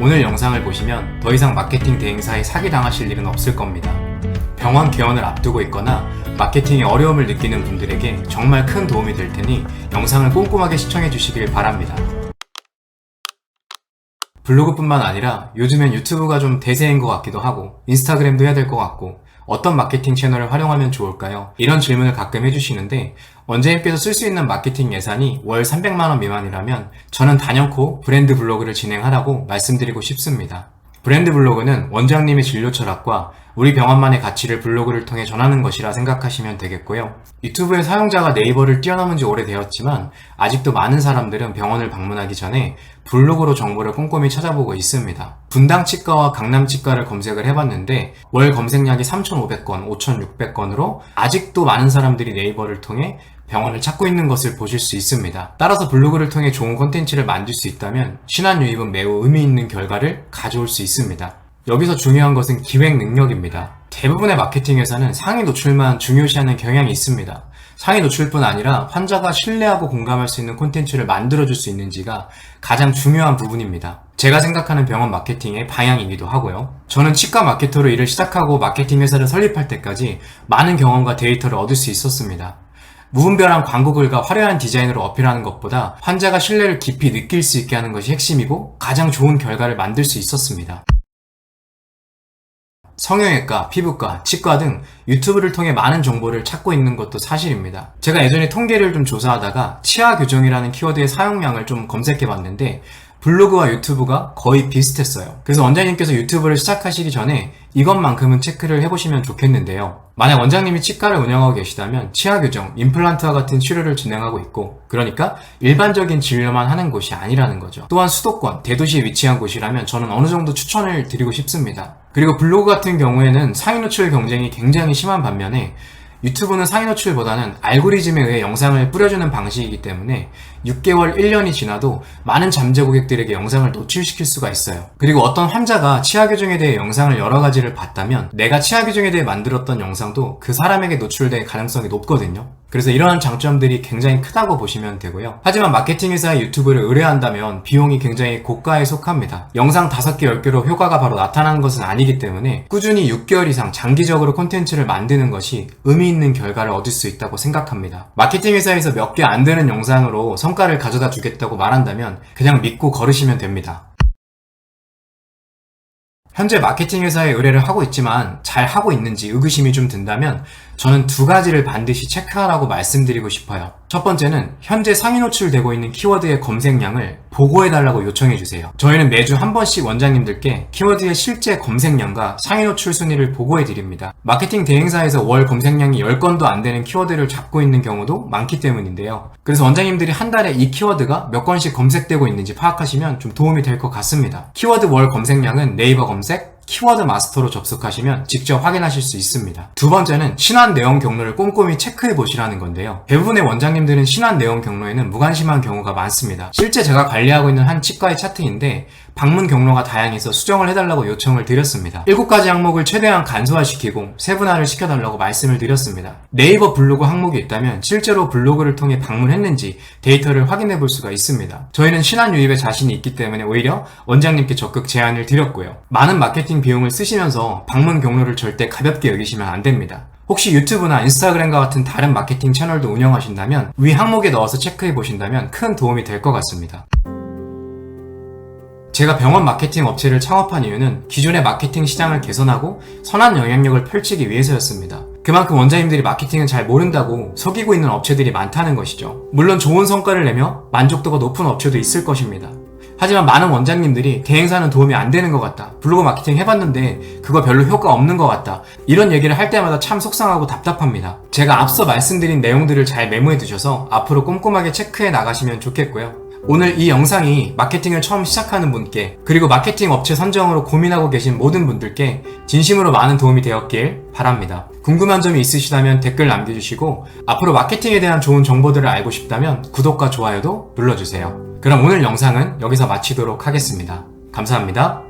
오늘 영상을 보시면 더 이상 마케팅 대행사에 사기당하실 일은 없을 겁니다. 병원 개원을 앞두고 있거나 마케팅에 어려움을 느끼는 분들에게 정말 큰 도움이 될 테니 영상을 꼼꼼하게 시청해 주시길 바랍니다. 블로그뿐만 아니라 요즘엔 유튜브가 좀 대세인 것 같기도 하고 인스타그램도 해야 될 것 같고 어떤 마케팅 채널을 활용하면 좋을까요? 이런 질문을 가끔 해주시는데 원장님께서 쓸 수 있는 마케팅 예산이 월 300만원 미만이라면 저는 단연코 브랜드 블로그를 진행하라고 말씀드리고 싶습니다. 브랜드 블로그는 원장님의 진료 철학과 우리 병원만의 가치를 블로그를 통해 전하는 것이라 생각하시면 되겠고요. 유튜브의 사용자가 네이버를 뛰어넘은 지 오래되었지만 아직도 많은 사람들은 병원을 방문하기 전에 블로그로 정보를 꼼꼼히 찾아보고 있습니다. 분당 치과와 강남 치과를 검색을 해봤는데 월 검색량이 3,500건, 5,600건으로 아직도 많은 사람들이 네이버를 통해 병원을 찾고 있는 것을 보실 수 있습니다. 따라서 블로그를 통해 좋은 콘텐츠를 만들 수 있다면 신한 유입은 매우 의미 있는 결과를 가져올 수 있습니다. 여기서 중요한 것은 기획 능력입니다. 대부분의 마케팅 회사는 상위 노출만 중요시하는 경향이 있습니다. 상위 노출뿐 아니라 환자가 신뢰하고 공감할 수 있는 콘텐츠를 만들어줄 수 있는지가 가장 중요한 부분입니다. 제가 생각하는 병원 마케팅의 방향이기도 하고요. 저는 치과 마케터로 일을 시작하고 마케팅 회사를 설립할 때까지 많은 경험과 데이터를 얻을 수 있었습니다. 무분별한 광고글과 화려한 디자인으로 어필하는 것보다 환자가 신뢰를 깊이 느낄 수 있게 하는 것이 핵심이고 가장 좋은 결과를 만들 수 있었습니다. 성형외과, 피부과, 치과 등 유튜브를 통해 많은 정보를 찾고 있는 것도 사실입니다. 제가 예전에 통계를 좀 조사하다가 치아 교정이라는 키워드의 사용량을 좀 검색해 봤는데 블로그와 유튜브가 거의 비슷했어요. 그래서 원장님께서 유튜브를 시작하시기 전에 이것만큼은 체크를 해보시면 좋겠는데요. 만약 원장님이 치과를 운영하고 계시다면 치아 교정, 임플란트와 같은 치료를 진행하고 있고, 그러니까 일반적인 진료만 하는 곳이 아니라는 거죠. 또한 수도권, 대도시에 위치한 곳이라면 저는 어느 정도 추천을 드리고 싶습니다. 그리고 블로그 같은 경우에는 상위 노출 경쟁이 굉장히 심한 반면에 유튜브는 상위 노출보다는 알고리즘에 의해 영상을 뿌려주는 방식이기 때문에 6개월, 1년이 지나도 많은 잠재 고객들에게 영상을 노출시킬 수가 있어요. 그리고 어떤 환자가 치아 교정에 대해 영상을 여러 가지를 봤다면 내가 치아 교정에 대해 만들었던 영상도 그 사람에게 노출될 가능성이 높거든요. 그래서 이러한 장점들이 굉장히 크다고 보시면 되고요. 하지만 마케팅 회사의 유튜브를 의뢰한다면 비용이 굉장히 고가에 속합니다. 영상 5개, 10개로 효과가 바로 나타나는 것은 아니기 때문에 꾸준히 6개월 이상 장기적으로 콘텐츠를 만드는 것이 의미 있는 결과를 얻을 수 있다고 생각합니다. 마케팅 회사에서 몇 개 안 되는 영상으로 성과를 가져다 주겠다고 말한다면 그냥 믿고 걸으시면 됩니다. 현재 마케팅 회사에 의뢰를 하고 있지만 잘 하고 있는지 의구심이 좀 든다면 저는 두 가지를 반드시 체크하라고 말씀드리고 싶어요. 첫 번째는 현재 상위 노출되고 있는 키워드의 검색량을 보고해달라고 요청해주세요. 저희는 매주 한 번씩 원장님들께 키워드의 실제 검색량과 상위 노출 순위를 보고해드립니다. 마케팅 대행사에서 월 검색량이 10건도 안 되는 키워드를 잡고 있는 경우도 많기 때문인데요. 그래서 원장님들이 한 달에 이 키워드가 몇 건씩 검색되고 있는지 파악하시면 좀 도움이 될 것 같습니다. 키워드 월 검색량은 네이버 검색, 키워드 마스터로 접속하시면 직접 확인하실 수 있습니다. 두 번째는 신한 내용 경로를 꼼꼼히 체크해 보시라는 건데요. 대부분의 원장님들은 신한 내용 경로에는 무관심한 경우가 많습니다. 실제 제가 관리하고 있는 한 치과의 차트인데 방문 경로가 다양해서 수정을 해달라고 요청을 드렸습니다. 7가지 항목을 최대한 간소화시키고 세분화를 시켜달라고 말씀을 드렸습니다. 네이버 블로그 항목이 있다면 실제로 블로그를 통해 방문했는지 데이터를 확인해 볼 수가 있습니다. 저희는 신한 유입에 자신이 있기 때문에 오히려 원장님께 적극 제안을 드렸고요. 많은 마케팅 비용을 쓰시면서 방문 경로를 절대 가볍게 여기시면 안 됩니다. 혹시 유튜브나 인스타그램과 같은 다른 마케팅 채널도 운영하신다면 위 항목에 넣어서 체크해 보신다면 큰 도움이 될 것 같습니다. 제가 병원 마케팅 업체를 창업한 이유는 기존의 마케팅 시장을 개선하고 선한 영향력을 펼치기 위해서였습니다. 그만큼 원장님들이 마케팅을 잘 모른다고 속이고 있는 업체들이 많다는 것이죠. 물론 좋은 성과를 내며 만족도가 높은 업체도 있을 것입니다. 하지만 많은 원장님들이 대행사는 도움이 안 되는 것 같다. 블로그 마케팅 해봤는데 그거 별로 효과 없는 것 같다. 이런 얘기를 할 때마다 참 속상하고 답답합니다. 제가 앞서 말씀드린 내용들을 잘 메모해 두셔서 앞으로 꼼꼼하게 체크해 나가시면 좋겠고요. 오늘 이 영상이 마케팅을 처음 시작하는 분께 그리고 마케팅 업체 선정으로 고민하고 계신 모든 분들께 진심으로 많은 도움이 되었길 바랍니다. 궁금한 점이 있으시다면 댓글 남겨주시고 앞으로 마케팅에 대한 좋은 정보들을 알고 싶다면 구독과 좋아요도 눌러주세요. 그럼 오늘 영상은 여기서 마치도록 하겠습니다. 감사합니다.